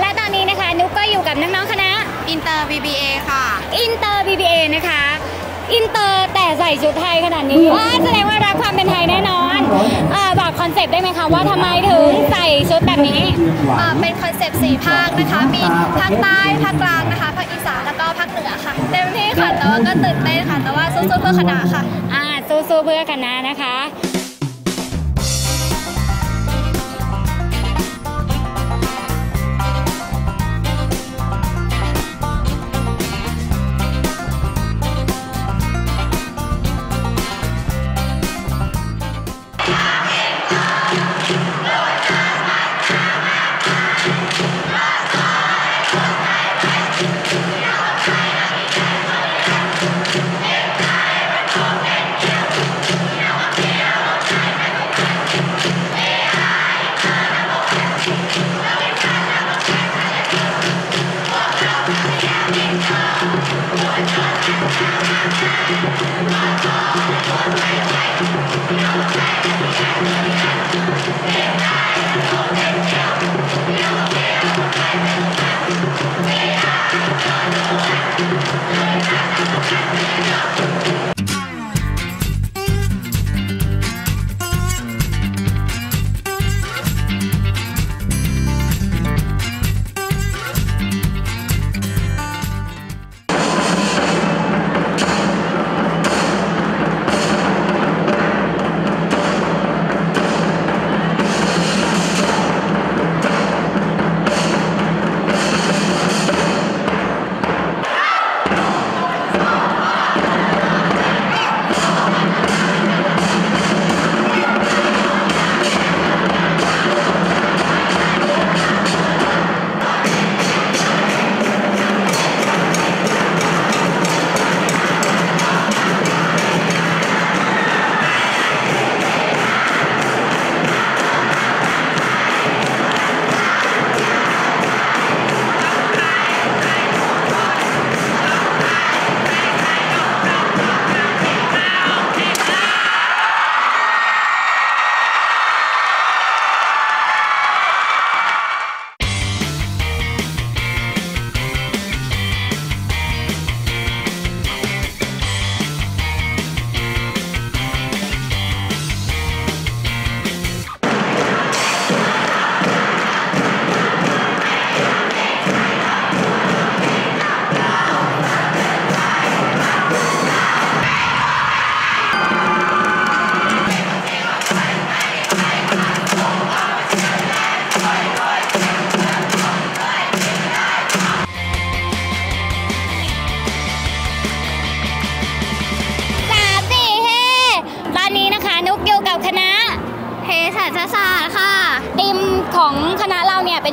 และตอนนี้นะคะ นุกก็อยู่กับน้องๆคณะ อินเตอร์ BBA ค่ะ อินเตอร์ BBA นะคะ อินเตอร์แต่ใส่ชุดไทยขนาดนี้ว่าแสดงว่ารักความเป็นไทยแน่นอนเอ่อ บอกคอนเซปต์ได้ไหมคะว่าทำไมถึงใส่ชุดแบบนี้อ่าเป็นคอนเซปต์สี่ภาคนะคะ มีภาคใต้ภาคกลางนะคะภาคอีสานแล้วก็ภาคเหนือค่ะ เต็มที่ค่ะแต่ว่าก็ตื่นเต้นค่ะ แต่ว่าสู้ๆเพื่อคณะค่ะ อ่าสู้ๆเพื่อคณะนะคะ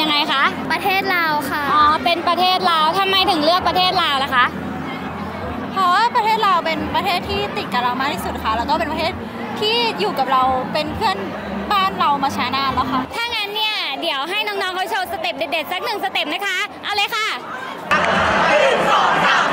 ยเป็นยังไงคะ ประเทศลาวค่ะ อ๋อ เป็นประเทศลาวทำไมถึงเลือกประเทศลาวล่ะคะ เพราะว่าประเทศลาวเป็นประเทศที่ติดกับเรามากที่สุดค่ะ แล้วก็เป็นประเทศที่อยู่กับเราเป็นเพื่อนบ้านเรามาช้านานแล้วค่ะ ถ้างั้นเนี่ยเดี๋ยวให้น้องๆเขาโชว์สเต็ปเด็ดๆสักหนึ่งสเต็ปนะคะ เอาเลยค่ะเ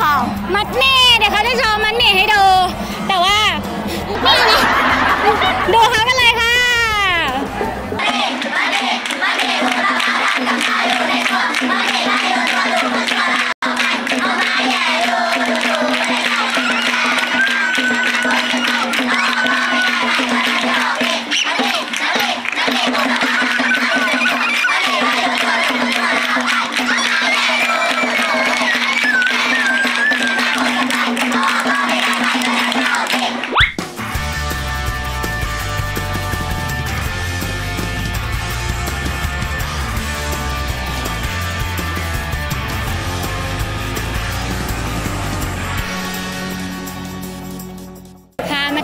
ค่ะ มัดแมี่เดี๋ยวเขาจะโชว์มัดแมี่ให้ดู แต่ว่าไม่นะดูเขา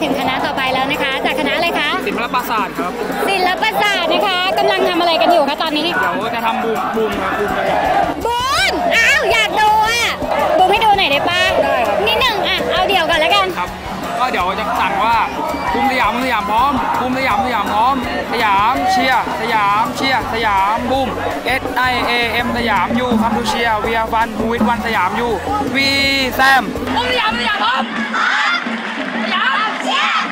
ถึงคณะต่อไปแล้วนะคะ จากคณะอะไรคะศิลปศาสตร์ครับศิลปศาสตร์นะคะกำลังทำอะไรกันอยู่คะตอนนี้เดี๋ยวจะทำบูมบูมครับบูมกระยายบูมอ้าวอยากดูอะบูมให้ดูหน่อยได้ปะได้ครับนิดหนึ่งอะเอาเดี่ยวก่อนแล้วกันครับ ก็เดี๋ยวจะสั่งว่าบูมสยามบูมสยามพร้อมบูมสยามสยามพร้อม สยามเชียร์สยามเชียร์สยามบูม S I A M สยามยูคัมพูเชียเวียฟันบูวิทวันสยามยูวีแซมบูมสยามสยามพร้อม เ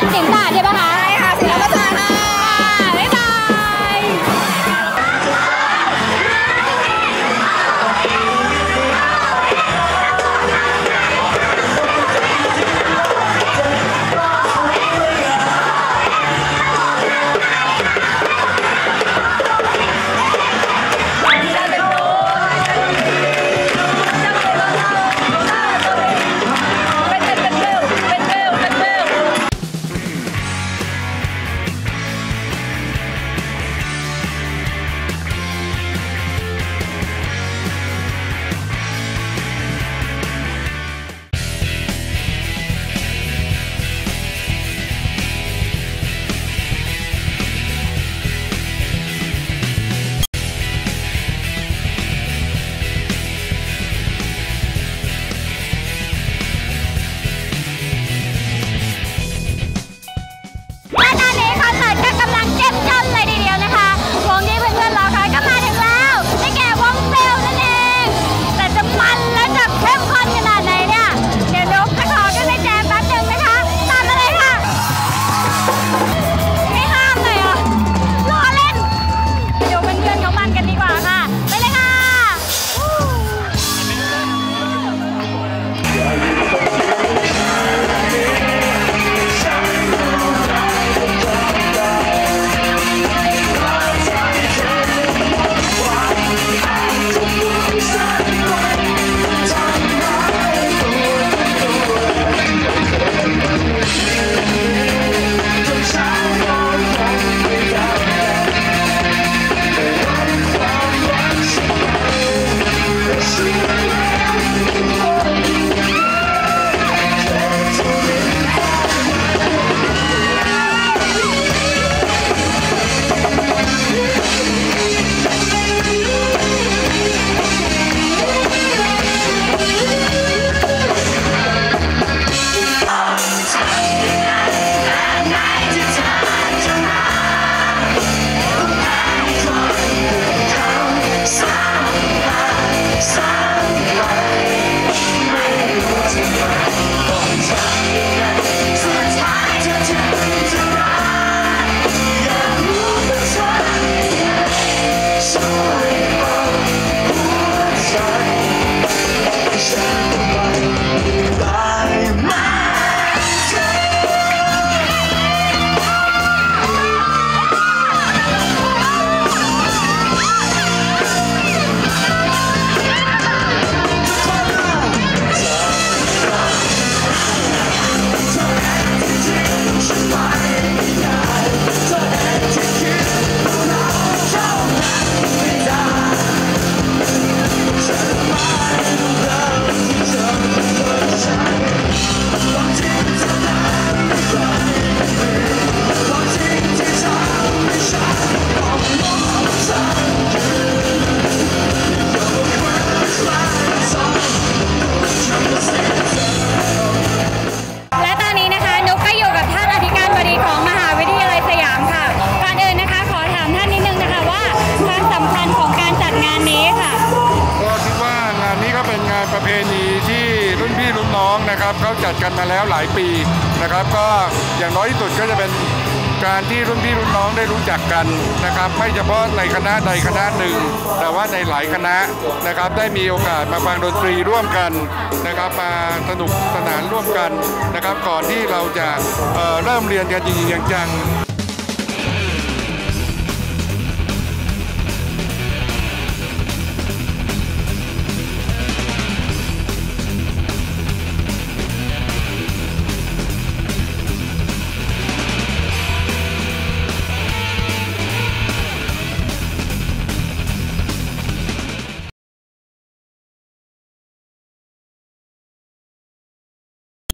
ขอ็เป็นงานประเพณีที่รุ่นพี่รุ่นน้องนะครับเขาจัดกันมาแล้วหลายปีนะครับ ก็อย่างน้อยที่สุดก็จะเป็นการที่รุ่นพี่รุ่นน้องได้รู้จักกันนะครับ ไม่เฉพาะในคณะใดคณะหนึ่ง แต่ว่าในหลายคณะนะครับ ได้มีโอกาสมาฟังดนตรีร่วมกันนะครับ มาสนุกสนานร่วมกันนะครับ ก่อนที่เราจะเเริ่มเรียนกันจริงๆจังๆ